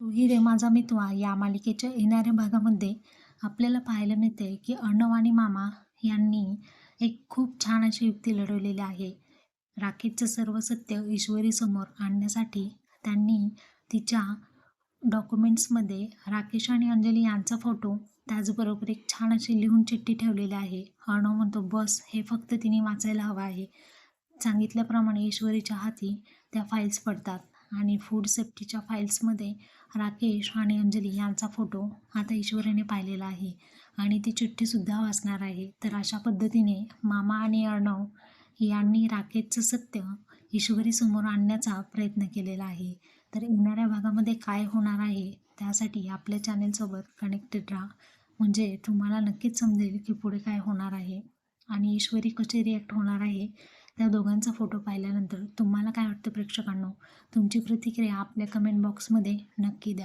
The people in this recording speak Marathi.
तू ही रे माझा मितवा या मालिकेच्या येणाऱ्या भागामध्ये आपल्याला पाहायला मिळते की अर्णव आणि मामा यांनी एक खूप छान अशी युक्ती लढवलेली आहे. राकेशचं सर्व सत्य ईश्वरीसमोर आणण्यासाठी त्यांनी तिच्या डॉक्युमेंट्समध्ये राकेश आणि अंजली यांचा फोटो त्याचबरोबर एक छान अशी लिहून चिठ्ठी ठेवलेली आहे. अर्णव म्हणतो बस हे फक्त तिने वाचायला हवं आहे. सांगितल्याप्रमाणे ईश्वरीच्या हाती त्या फाईल्स पडतात. आणि फूड सेफ्टीच्या फाईल्समध्ये राकेश आणि अंजली यांचा फोटो आता ईश्वरीने पाहिलेला आहे. आणि ती चिठ्ठीसुद्धा वाचणार आहे. तर अशा पद्धतीने मामा आणि अर्णव यांनी राकेशचं सत्य ईश्वरीसमोर आणण्याचा प्रयत्न केलेला आहे. तर येणाऱ्या भागामध्ये काय होणार आहे त्यासाठी आपल्या चॅनेलसोबत कनेक्टेड राहा. म्हणजे तुम्हाला नक्कीच समजेल की पुढे काय होणार आहे. आणि ईश्वरी कशी रिॲक्ट होणार आहे त्या दोघांचा फोटो पाहिल्यानंतर तुम्हाला काय वाटतं प्रेक्षकांनो? तुमची प्रतिक्रिया आपल्या कमेंट बॉक्समध्ये नक्की द्या.